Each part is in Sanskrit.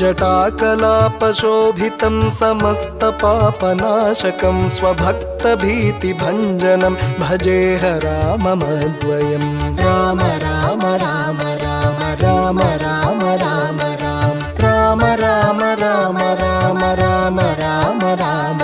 जटाकलापशोभितं समस्तपापनाशकं स्वभक्तभीतिभञ्जनं भजेह राममद्वयम् राम राम राम राम राम राम राम राम राम राम राम राम राम राम राम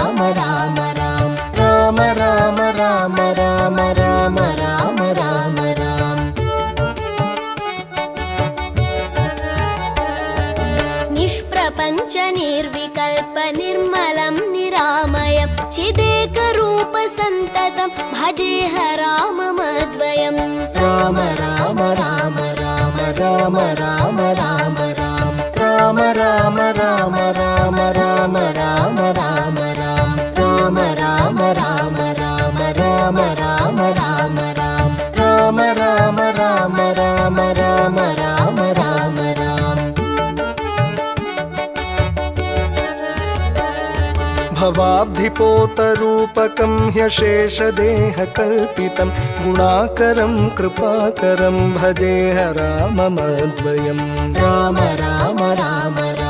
निष्प्रपञ्च निर्विकल्प निर्मलं निरामयं चिदेकरूपसन्ततं भजेह राममद्वयम् राम राम राम राम राम राम राम राम राम राम राम राम राम राम राम भवाब्धिपोतरूपकं ह्यशेषदेहकल्पितं गुणाकरं कृपाकरं राम राम राम राम राम।